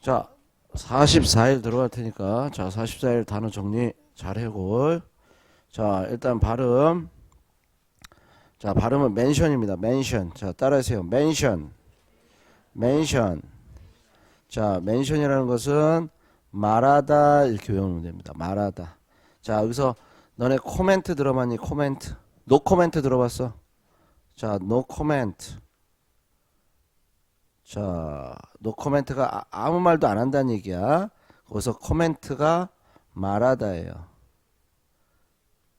자, 44일 들어갈 테니까 자, 44일 단어 정리 잘 해고. 자, 일단 발음. 자, 발음은 멘션입니다. 멘션. 자, 따라하세요. 멘션. 멘션. 자, 멘션이라는 것은 말하다 이렇게 외우면 됩니다. 말하다. 자, 여기서 너네 코멘트 들어봤니? 코멘트. 노 코멘트 들어봤어? 자, 노 코멘트. 자, 노 코멘트가 아- 아무 말도 안 한다는 얘기야. 거기서 코멘트가 말하다예요.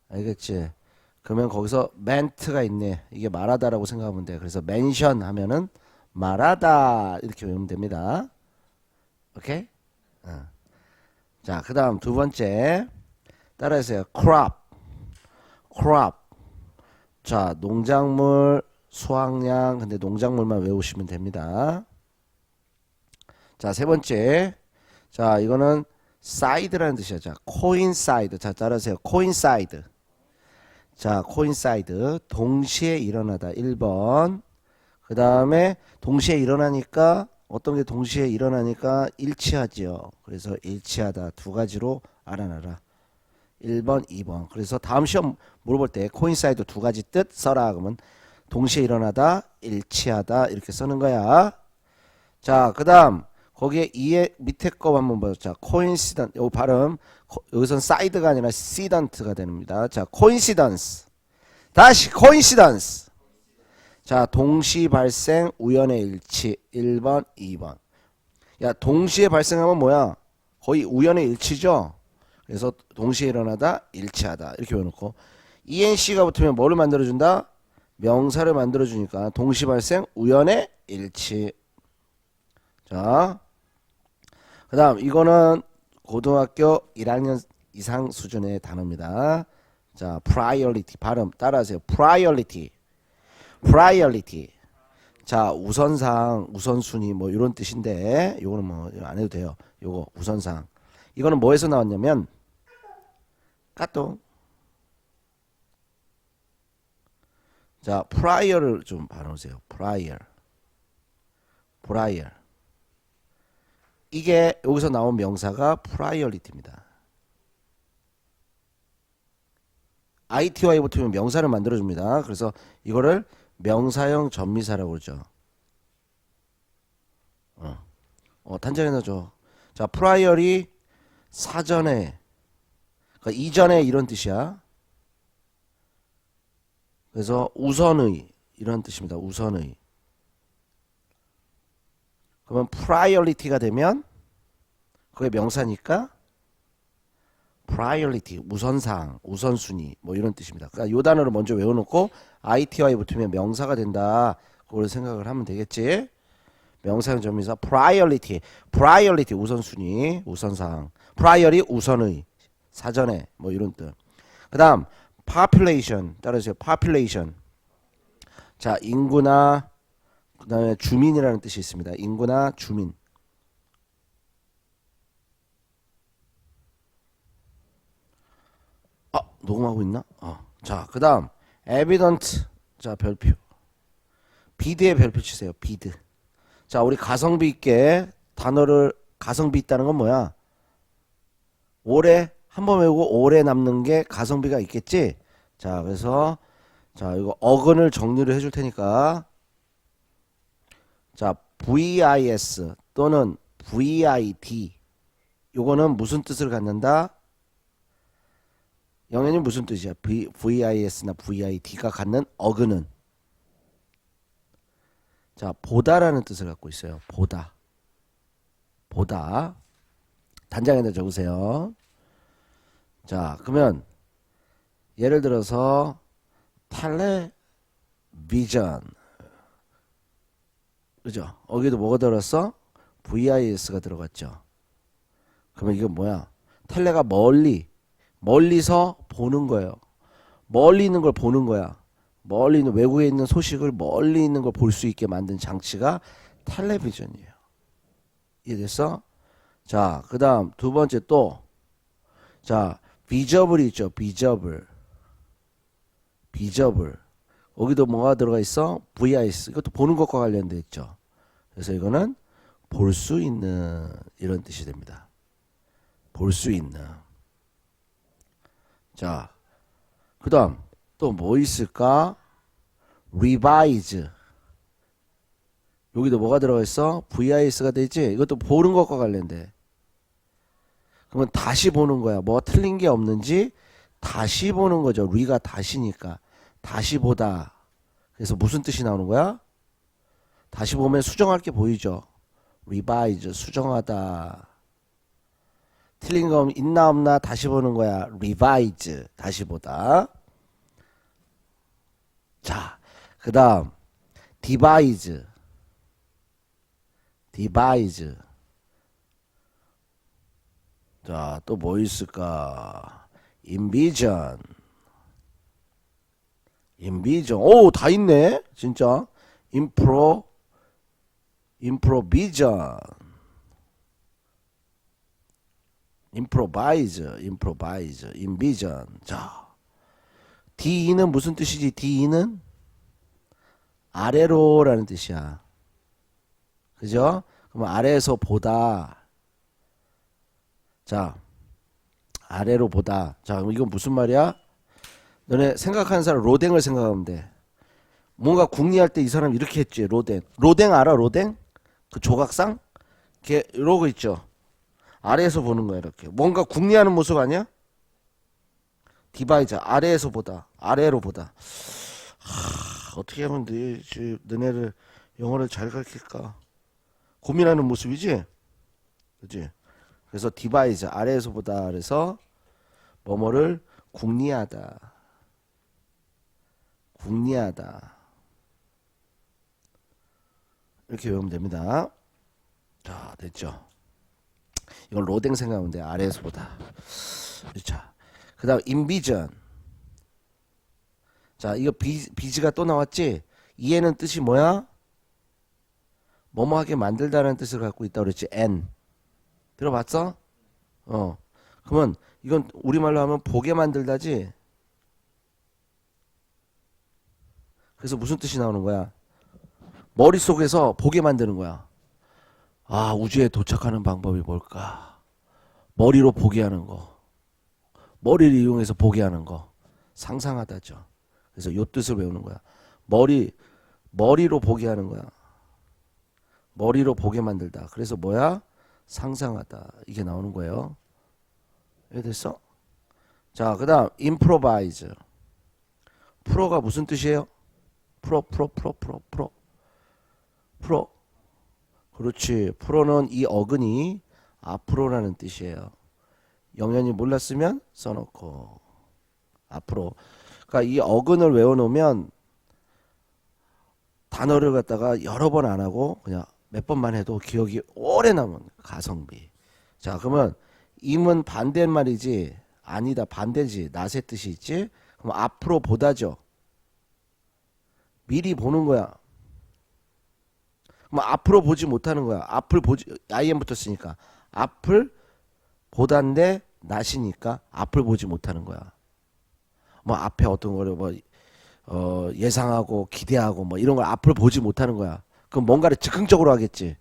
알겠지? 그러면 거기서 멘트가 있네. 이게 말하다라고 생각하면 돼. 그래서 멘션 하면은 말하다 이렇게 외우면 됩니다. 오케이? 어. 자, 그다음 두 번째 따라해주세요. crop, crop. 자, 농작물, 수확량. 근데 농작물만 외우시면 됩니다. 자, 세 번째. 자, 이거는 side라는 뜻이야. 자, coincide. 자, 따라하세요. coincide. 자, coincide. 동시에 일어나다. 1번. 그 다음에 동시에 일어나니까 어떤 게 동시에 일어나니까 일치하지요. 그래서 일치하다. 두 가지로 알아놔라. 1번, 2번. 그래서 다음 시험 물어볼 때 coincide 두 가지 뜻 써라. 그러면 동시에 일어나다, 일치하다 이렇게 쓰는 거야. 자, 그다음 거기에 이에 밑에 거 한번 보자. 자, coincidence. 요 발음 코- 여기선 side가 아니라 accident가 됩니다. 자, coincidence. 다시 coincidence. 자, 동시 발생 우연의 일치 1번, 2번. 야, 동시에 발생하면 뭐야? 거의 우연의 일치죠. 그래서 동시에 일어나다, 일치하다 이렇게 외워놓고 ENC가 붙으면 뭐를 만들어준다? 명사를 만들어 주니까 동시 발생 우연의 일치. 자, 그다음 이거는 고등학교 1학년 이상 수준의 단어입니다. 자, priority 발음 따라하세요. priority, priority. 자, 우선상, 우선순위 뭐 이런 뜻인데 요거는 뭐 안 해도 돼요. 요거 우선상. 이거는 뭐에서 나왔냐면 까똥. 자, prior를 좀 발음하세요. prior. prior. 이게 여기서 나온 명사가 priority입니다. ITY 붙으면 명사를 만들어줍니다. 그래서 이거를 명사형 전미사라고 그러죠. 어, 어 단정해 놔줘. 자, prior이 사전에, 그러니까 이전에 이런 뜻이야. 그래서 우선의 이런 뜻입니다. 우선의. 그러면 priority가 되면 그게 명사니까 priority 우선상 우선순위 뭐 이런 뜻입니다. 그러니까 요 단어를 먼저 외워놓고 ITY 붙으면 명사가 된다. 그걸 생각을 하면 되겠지. 명사형 전미사 priority priority 우선순위 우선상 prior이 우선의 사전에 뭐 이런 뜻. 그다음 population 따라주세요. population 자 인구나 그 다음에 주민이라는 뜻이 있습니다. 인구나 주민. 아 녹음하고 있나? 어. 자 그 다음 evident 자 별표 비드의 별표 치세요. 비드. 자 우리 가성비 있게 단어를 가성비 있다는 건 뭐야? 오래 한번 외우고 오래 남는 게 가성비가 있겠지? 자 그래서 자 이거 어근을 정리를 해줄 테니까 자, VIS 또는 VID 요거는 무슨 뜻을 갖는다? 영현이 무슨 뜻이야? V, VIS나 VID가 갖는 어근은 자, 보다라는 뜻을 갖고 있어요. 보다. 보다. 단장에다 적으세요. 자, 그러면 예를 들어서 텔레비전 그죠? 여기도 뭐가 들어갔어? VIS가 들어갔죠. 그러면 이건 뭐야? 텔레가 멀리, 멀리서 보는 거예요. 멀리 있는 걸 보는 거야. 멀리 있는 외국에 있는 소식을 멀리 있는 걸 볼 수 있게 만든 장치가 텔레비전이에요. 이해됐어? 자, 그 다음 두 번째 또, 자, 비저블이 있죠. 비저블. 비저블. 여기도 뭐가 들어가 있어? VIS. 이것도 보는 것과 관련돼 있죠. 그래서 이거는 볼 수 있는 이런 뜻이 됩니다. 볼 수 있는. 자, 그다음 또 뭐 있을까? revise. 여기도 뭐가 들어가 있어? VIS가 되지? 이것도 보는 것과 관련돼. 그러면 다시 보는 거야. 뭐 틀린 게 없는지 다시 보는 거죠. 리가 다시니까. 다시 보다. 그래서 무슨 뜻이 나오는 거야? 다시 보면 수정할 게 보이죠. revise 수정하다. 틀린 거 있나 없나 다시 보는 거야. revise 다시 보다. 자, 그다음 devise devise 자, 또 뭐 있을까? envision envision 오, 다 있네. 진짜. impro improvision improvise improvise envision 자 D는 무슨 뜻이지 D는 아래로라는 뜻이야 그죠 그럼 아래에서 보다 자 아래로 보다 자 그럼 이건 무슨 말이야 너네 생각하는 사람 로댕을 생각하면 돼. 뭔가 궁리할 때 이 사람 이렇게 했지 로댕. 로댕 알아 로댕? 그 조각상? 걔 이러고 있죠. 아래에서 보는 거야 이렇게. 뭔가 궁리하는 모습 아니야? 디바이저 아래에서 보다. 아래로 보다. 하, 어떻게 하면 너, 지- 너네를 영어를 잘 가르칠까? 고민하는 모습이지? 그지? 그래서 디바이저 아래에서 보다 그래서 뭐뭐를 궁리하다 궁리하다 이렇게 외우면 됩니다. 자, 됐죠? 이건 로댕 생각하면 돼. 아래에서 보다. 자, 그 다음, 인비전. 자, 이거 비, 비즈가 또 나왔지? 이해는 뜻이 뭐야? 뭐뭐하게 만들다라는 뜻을 갖고 있다고 그랬지? n. 들어봤어? 어. 그러면 이건 우리말로 하면 보게 만들다지? 그래서 무슨 뜻이 나오는 거야? 머릿속에서 보게 만드는 거야. 아, 우주에 도착하는 방법이 뭘까? 머리로 보게 하는 거. 머리를 이용해서 보게 하는 거. 상상하다죠. 그래서 요 뜻을 외우는 거야. 머리, 머리로 보게 하는 거야. 머리로 보게 만들다. 그래서 뭐야? 상상하다. 이게 나오는 거예요. 이해 됐어? 자, 그 다음, improvise. 프로가 무슨 뜻이에요? 프로, 프로, 프로, 프로, 프로. 프로. 그렇지. 프로는 이 어근이 앞으로라는 뜻이에요. 영현이 몰랐으면 써놓고 앞으로. 그러니까 이 어근을 외워놓으면 단어를 갖다가 여러 번 안 하고 그냥 몇 번만 해도 기억이 오래 남은 가성비. 자, 그러면 임은 반대말이지 아니다 반대지 낫의 뜻이 있지. 그럼 앞으로 보다죠. 미리 보는 거야. 뭐 앞으로 보지 못하는 거야. 앞을 보지 IM 붙었으니까 앞을 보다인데 낫이니까 앞을 보지 못하는 거야. 뭐 앞에 어떤 거를 뭐 어, 예상하고 기대하고 뭐 이런 걸 앞을 보지 못하는 거야. 그럼 뭔가를 즉흥적으로 하겠지.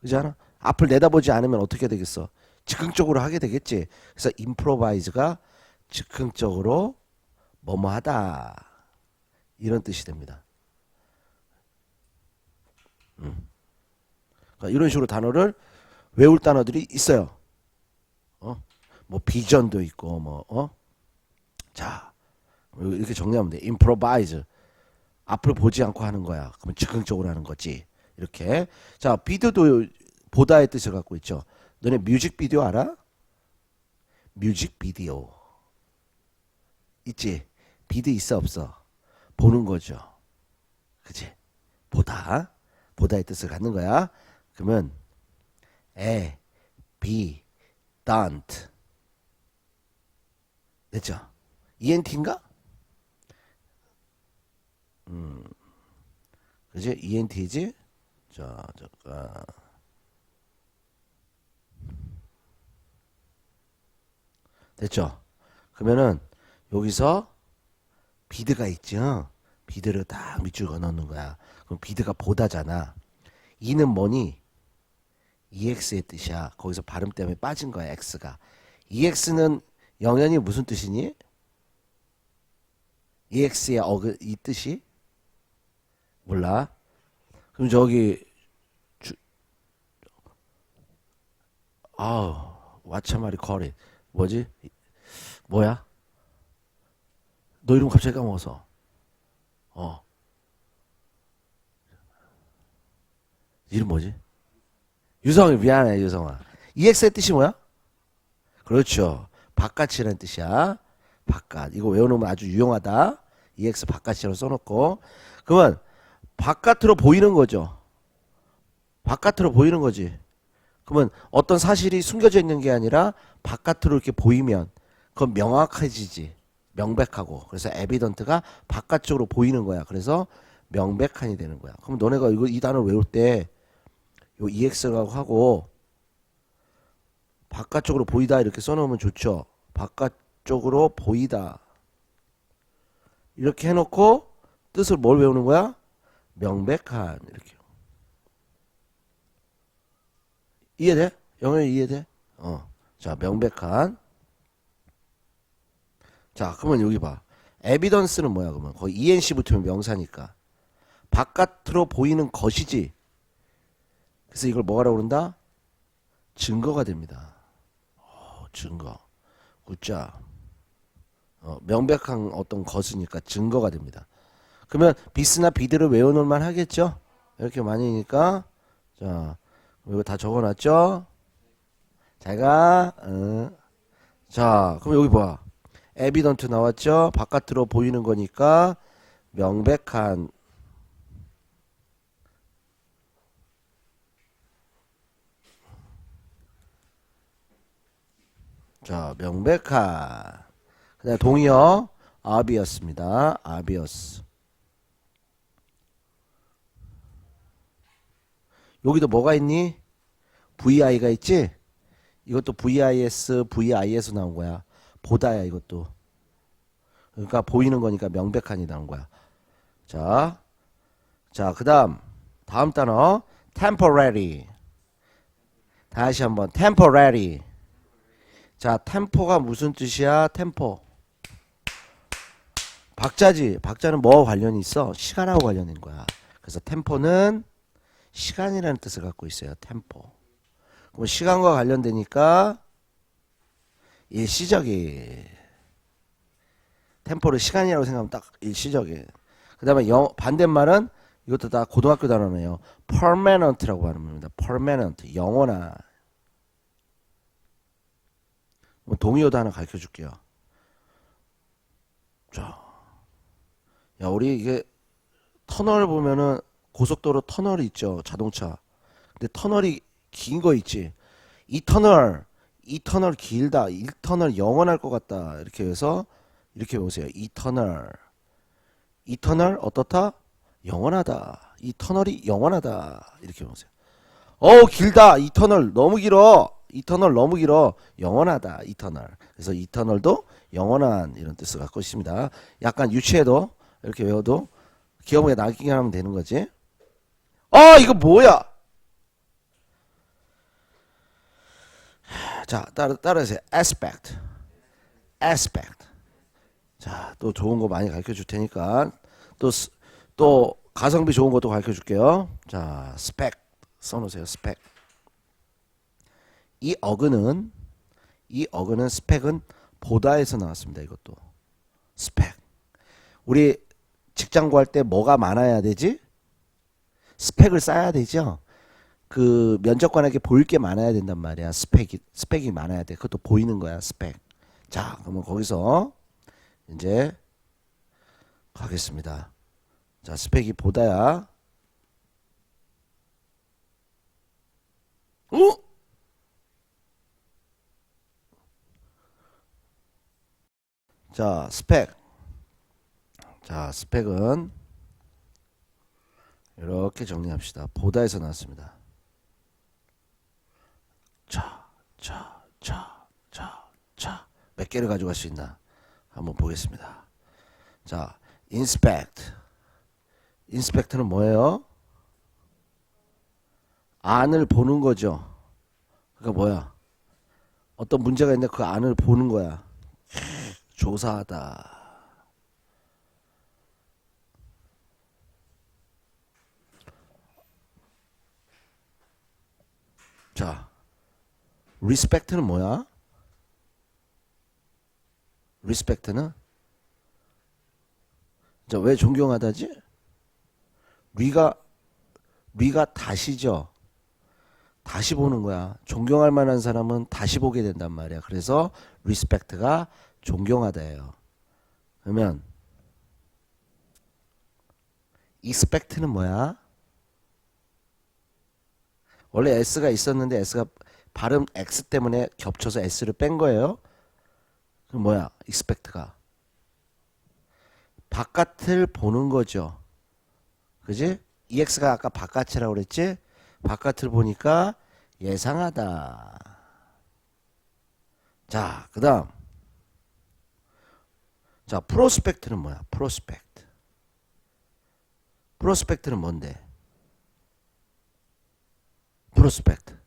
그지 않아? 앞을 내다보지 않으면 어떻게 되겠어? 즉흥적으로 하게 되겠지. 그래서 임프로바이즈가 즉흥적으로 뭐뭐하다 이런 뜻이 됩니다. 그러니까 이런 식으로 단어를 외울 단어들이 있어요. 어? 뭐 비전도 있고 뭐 어? 자. 이렇게 정리하면 돼. improvise. 앞을 보지 않고 하는 거야. 그러면 즉흥적으로 하는 거지. 이렇게. 자, 비디오도 보다의 뜻을 갖고 있죠. 너네 뮤직비디오 알아? 뮤직비디오. 있지? 비드 있어 없어? 보는 거죠. 그지? 보다. 보다의 뜻을 갖는 거야. 그러면 에, 비, don't. 됐죠? ENT인가? 음, 그지? ENT지? 자, 잠깐. 됐죠? 그러면은 여기서 비드가 있죠? 비드를 딱 밑줄 그어 넣는 거야. 그럼 비드가 보다잖아. 이는 뭐니? EX의 뜻이야. 거기서 발음 때문에 빠진 거야, X가. EX는 영연이 무슨 뜻이니? EX의 어그, 이 뜻이? 몰라? 그럼 저기, 주, 아우, 와차마리 거리. 뭐지? 뭐야? 너 이름 갑자기 까먹었어. 어. 이름 뭐지? 유성이 미안해 유성아. EX의 뜻이 뭐야? 그렇죠. 바깥이라는 뜻이야. 바깥. 이거 외워놓으면 아주 유용하다. EX 바깥이라고 써놓고. 그러면 바깥으로 보이는 거죠. 바깥으로 보이는 거지. 그러면 어떤 사실이 숨겨져 있는 게 아니라 바깥으로 이렇게 보이면 그건 명확해지지. 명백하고. 그래서 에비던트가 바깥쪽으로 보이는 거야. 그래서 명백한이 되는 거야. 그럼 너네가 이거 이 단어 외울 때 요 EX라고 하고 바깥쪽으로 보이다 이렇게 써놓으면 좋죠. 바깥쪽으로 보이다. 이렇게 해놓고 뜻을 뭘 외우는 거야? 명백한 이렇게. 이해돼? 영어에 이해돼? 어. 자, 명백한. 자, 그러면 여기 봐. 에비던스는 뭐야, 그러면? 거의 ENC 붙으면 명사니까. 바깥으로 보이는 것이지. 그래서 이걸 뭐라고 그런다? 증거가 됩니다. 어, 증거. 굿자. 어, 명백한 어떤 것이니까 증거가 됩니다. 그러면 비스나 비드를 외워놓을 만 하겠죠? 이렇게 많이니까. 자, 이거 다 적어놨죠? 잘가. 어. 자, 그럼 여기 봐. 에비던트 나왔죠? 바깥으로 보이는 거니까 명백한 자, 명백한. 그다음 동의어 obvious입니다. obvious. 여기도 뭐가 있니? VI가 있지? 이것도 VIS, VIS 나온 거야. 보다야 이것도. 그러니까 보이는 거니까 명백한이 나온 거야. 자, 자, 그다음 다음 단어 temporary. 다시 한번 temporary. 자, 템포가 무슨 뜻이야? 템포. 박자지. 박자는 뭐와 관련이 있어? 시간하고 관련인 거야. 그래서 템포는 시간이라는 뜻을 갖고 있어요. 템포. 그럼 시간과 관련되니까 일시적인. 템포를 시간이라고 생각하면 딱 일시적인. 그 다음에 영, 반대말은 이것도 다 고등학교 단어네요. permanent라고 발음합니다. permanent. 영원한. 뭐 동의어도 하나 가르쳐 줄게요. 자, 야, 우리 이게 터널 보면은 고속도로 터널이 있죠. 자동차. 근데 터널이 긴 거 있지. 이 터널, 이 터널 길다. 이 터널 영원할 것 같다. 이렇게 해서 이렇게 보세요. 이 터널. 이 터널 어떻다? 영원하다. 이 터널이 영원하다. 이렇게 보세요. 어우, 길다. 이 터널 너무 길어. 이 터널 너무 길어. 영원하다. 이 터널. 그래서 이 터널도 영원한 이런 뜻을 갖고 있습니다. 약간 유치해도 이렇게 외워도 기억에 남기게 하면 되는 거지. 아, 이거 뭐야? 자, 따라 따라하세요. aspect. aspect. 자, 또 좋은 거 많이 가르쳐 줄 테니까 또 또 가성비 좋은 것도 가르쳐 줄게요. 자, spec 써 놓으세요. spec. 이 어근은 이 어근은 스펙은 보다에서 나왔습니다. 이것도 스펙. 우리 직장 구할 때 뭐가 많아야 되지? 스펙을 쌓아야 되죠. 그 면접관에게 보일 게 많아야 된단 말이야. 스펙이 스펙이 많아야 돼. 그것도 보이는 거야. 스펙. 자, 그러면 거기서 이제 가겠습니다. 자, 스펙이 보다야. 어? 자, 스펙. 자, 스펙은 이렇게 정리합시다. 보다에서 나왔습니다. 자, 자, 자, 자, 자. 몇 개를 가져갈 수 있나? 한번 보겠습니다. 자, inspect. inspect는 뭐예요? 안을 보는 거죠. 그러니까 뭐야? 어떤 문제가 있는데 그 안을 보는 거야. 조사하다. 자, respect는 뭐야? respect는 자, 왜 존경하다지? 리가 리가 다시죠. 다시 보는 거야. 존경할 만한 사람은 다시 보게 된단 말이야. 그래서 respect가 존경하다예요. 그러면 expect는 뭐야? 원래 s가 있었는데 s가 발음 x 때문에 겹쳐서 s를 뺀 거예요. 그럼 뭐야? expect가 바깥을 보는 거죠. 그지? EX가 아까 바깥이라고 그랬지? 바깥을 보니까 예상하다. 자, 그 다음. 자, 프로스펙트는 뭐야? 프로스펙트. 프로스펙트는 뭔데? 프로스펙트.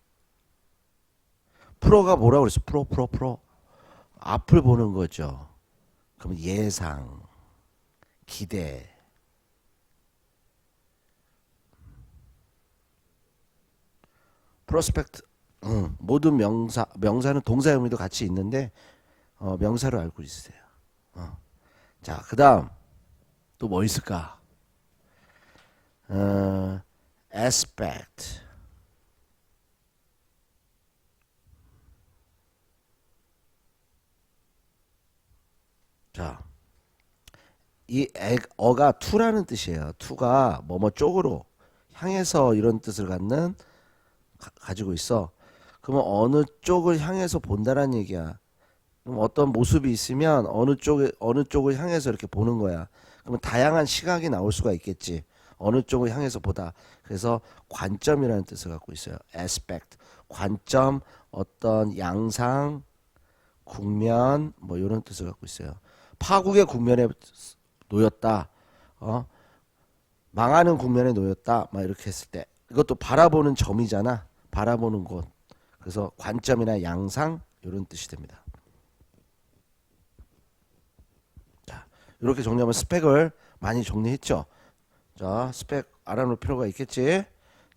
프로가 뭐라고 그랬어? 프로, 프로, 프로. 앞을 보는 거죠. 그럼 예상, 기대. 프로스펙트 응, 모든 명사 명사는 동사 의미도 같이 있는데 어, 명사로 알고 있으세요. 어. 자, 그다음 또 뭐 있을까? 어, aspect. 자, 이 애, 어가 투라는 뜻이에요. 투가 뭐뭐 쪽으로 향해서 이런 뜻을 갖는 가, 지고 있어. 그러면 어느 쪽을 향해서 본다라는 얘기야. 그럼 어떤 모습이 있으면 어느 쪽에 어느 쪽을 향해서 이렇게 보는 거야. 그러면 다양한 시각이 나올 수가 있겠지. 어느 쪽을 향해서 보다. 그래서 관점이라는 뜻을 갖고 있어요. aspect. 관점, 어떤 양상, 국면 뭐 이런 뜻을 갖고 있어요. 파국의 국면에 놓였다. 어? 망하는 국면에 놓였다. 막 이렇게 했을 때 이것도 바라보는 점이잖아. 바라보는 곳. 그래서 관점이나 양상 이런 뜻이 됩니다. 자, 이렇게 정리하면 스펙을 많이 정리했죠. 자, 스펙 알아놓을 필요가 있겠지.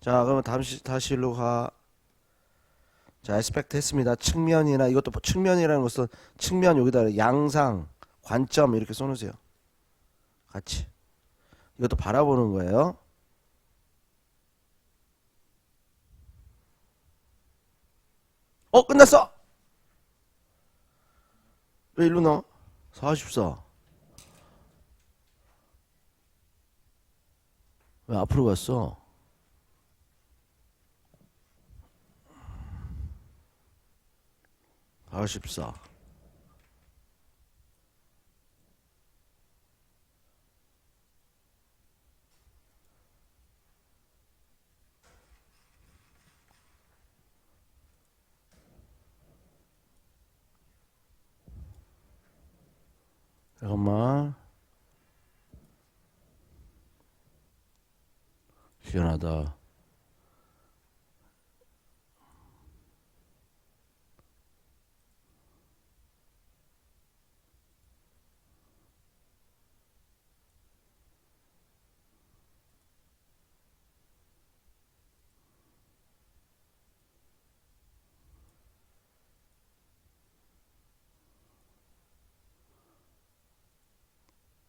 자, 그러면 다시 다시 일로 가. 자, 에스펙트 했습니다. 측면이나 이것도 뭐 측면이라는 것은 측면 여기다 양상, 관점 이렇게 써놓으세요. 같이. 이것도 바라보는 거예요. 어 끝났어 왜 일로 나와 44 왜 앞으로 갔어 사십사 잠깐만. 시원하다.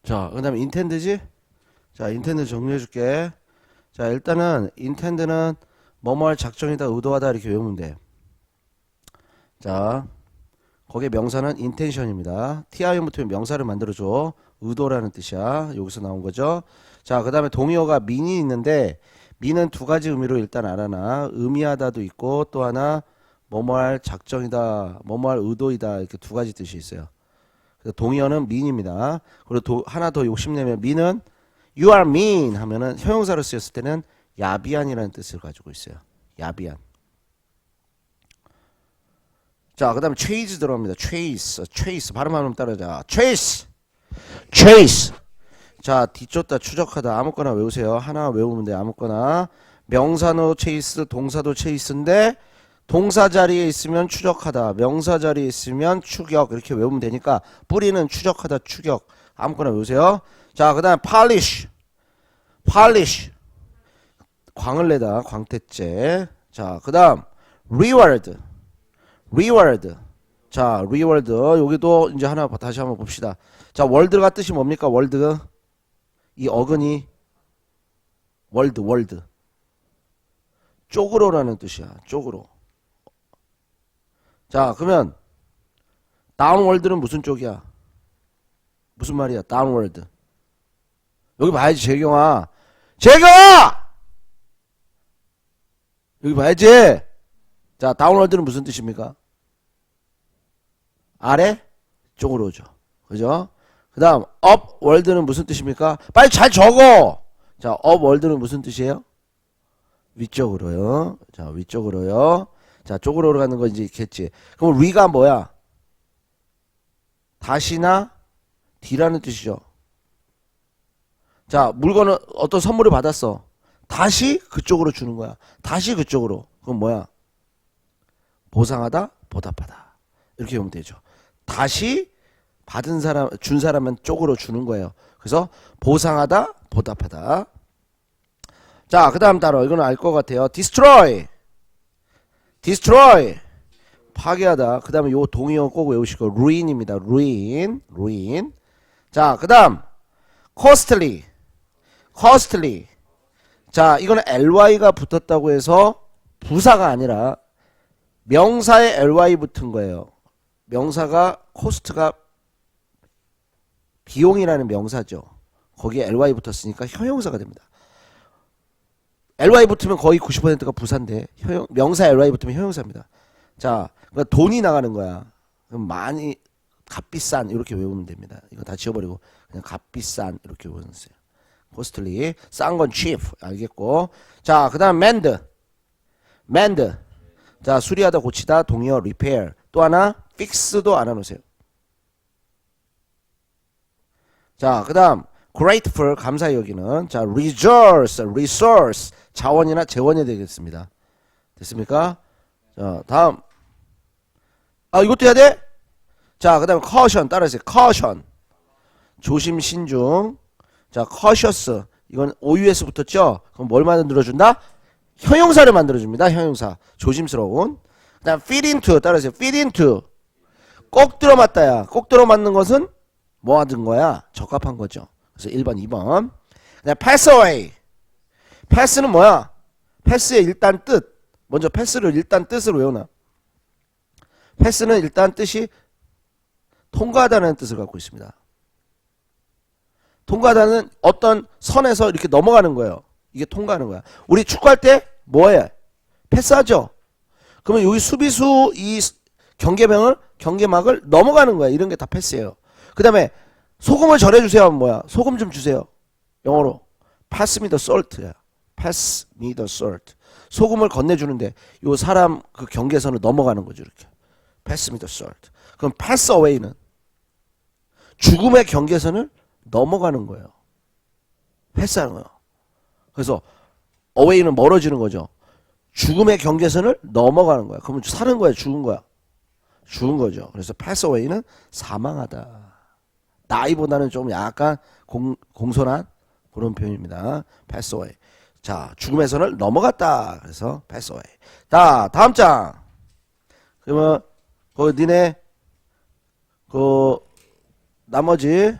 자, 그 다음에 인텐드지? 자, 인텐드 정리해 줄게. 자, 일단은 인텐드는 뭐뭐 할 작정이다, 의도하다 이렇게 외우면 돼. 자, 거기에 명사는 intention입니다. ti 붙으면 명사를 만들어줘. 의도라는 뜻이야. 여기서 나온 거죠. 자, 그 다음에 동의어가 민이 있는데 민은 두 가지 의미로 일단 알아놔. 의미하다도 있고 또 하나 뭐뭐 할 작정이다, 뭐뭐 할 의도이다 이렇게 두 가지 뜻이 있어요. 동의어는 mean입니다. 그리고 도, 하나 더 욕심내면 mean은 you are mean 하면은 형용사로 쓰였을 때는 야비한이라는 뜻을 가지고 있어요. 야비한. 자, 그다음에 chase 들어갑니다. chase, chase 발음하면 따라자. chase, chase. 자, 뒤쫓다, 추적하다 아무거나 외우세요. 하나 외우면 돼. 아무거나. 명사도 chase, 동사도 chase인데 동사 자리에 있으면 추적하다, 명사 자리에 있으면 추격 이렇게 외우면 되니까 뿌리는 추적하다, 추격 아무거나 외우세요. 자, 그다음 polish, polish 광을 내다, 광택제. 자, 그다음 reward, reward. 자, reward 여기도 이제 하나 다시 한번 봅시다. 자, 월드가 뜻이 뭡니까? 월드 이 어근이 월드, 월드. 쪽으로라는 뜻이야. 쪽으로. 자, 그러면 다운월드는 무슨 쪽이야? 무슨 말이야? 다운월드. 여기 봐야지, 재경아. 재경아! 여기 봐야지. 자, 다운월드는 무슨 뜻입니까? 아래 쪽으로 오죠. 그죠? 그 다음, 업월드는 무슨 뜻입니까? 빨리 잘 적어! 자, 업월드는 무슨 뜻이에요? 위쪽으로요. 자, 위쪽으로요. 자, 쪽으로 가는 거 이제 있겠지. 그럼 위가 뭐야? 다시나 뒤라는 뜻이죠. 자, 물건을 어떤 선물을 받았어. 다시 그쪽으로 주는 거야. 다시 그쪽으로. 그건 뭐야? 보상하다, 보답하다. 이렇게 보면 되죠. 다시 받은 사람, 준 사람은 쪽으로 주는 거예요. 그래서 보상하다, 보답하다. 자, 그 다음 단어. 이거는 알것 같아요. destroy. Destroy. 파괴하다. 그 다음에 요 동의어 꼭 외우시고, ruin입니다. ruin. ruin. 자, 그 다음. costly. costly. 자, 이거는 ly가 붙었다고 해서 부사가 아니라 명사에 ly 붙은 거예요. 명사가 cost가 비용이라는 명사죠. 거기에 ly 붙었으니까 형용사가 됩니다. Ly 붙으면 거의 90%가 부사인데 형용, 명사 ly 붙으면 형용사입니다. 자, 그러니까 돈이 나가는 거야. 그럼 많이 값비싼 이렇게 외우면 됩니다. 이거 다 지워버리고 그냥 값비싼 이렇게 외우세요. 코스틀리 싼 건 cheap 알겠고 자 그다음 mend mend 자 수리하다 고치다 동의어 repair 또 하나 fix도 알아놓으세요. 자 그다음 grateful 감사 여기는 자 resource resource 자원이나 재원이 되겠습니다. 됐습니까? 자 다음 아 이것도 해야 돼? 자 그다음 caution 따라하세요. caution 조심 신중 자 cautious 이건 OUS 붙었죠? 그럼 뭘 만들어준다? 형용사를 만들어줍니다. 형용사 조심스러운 그다음 fit into 따라하세요. fit into 꼭 들어맞다야. 꼭 들어맞는 것은 뭐 하든 거야? 적합한 거죠. 그래서 1번, 2번. 그다음 pass away. 패스는 뭐야? 패스의 일단 뜻. 먼저 패스를 일단 뜻으로 외우나. 패스는 일단 뜻이 통과하다는 뜻을 갖고 있습니다. 통과하다는 어떤 선에서 이렇게 넘어가는 거예요. 이게 통과하는 거야. 우리 축구할 때 뭐해? 패스하죠. 그러면 여기 수비수 이 경계명을 경계막을 넘어가는 거야. 이런 게 다 패스예요. 그다음에 소금을 절여 주세요 하면 뭐야? 소금 좀 주세요. 영어로 pass me the salt야. pass me the salt. 소금을 건네 주는데 요 사람 그 경계선을 넘어가는 거죠 이렇게. pass me the salt. 그럼 pass away는 죽음의 경계선을 넘어가는 거예요. 패스하는 거예요. 그래서 away는 멀어지는 거죠. 죽음의 경계선을 넘어가는 거야. 그러면 사는 거야, 죽은 거야. 죽은 거죠. 그래서 pass away는 사망하다. 나이보다는 좀 약간 공, 공손한 그런 표현입니다. pass away. 자, 죽음의 선을 넘어갔다. 그래서 pass away. 자, 다음 장. 그러면 그 니네 그 나머지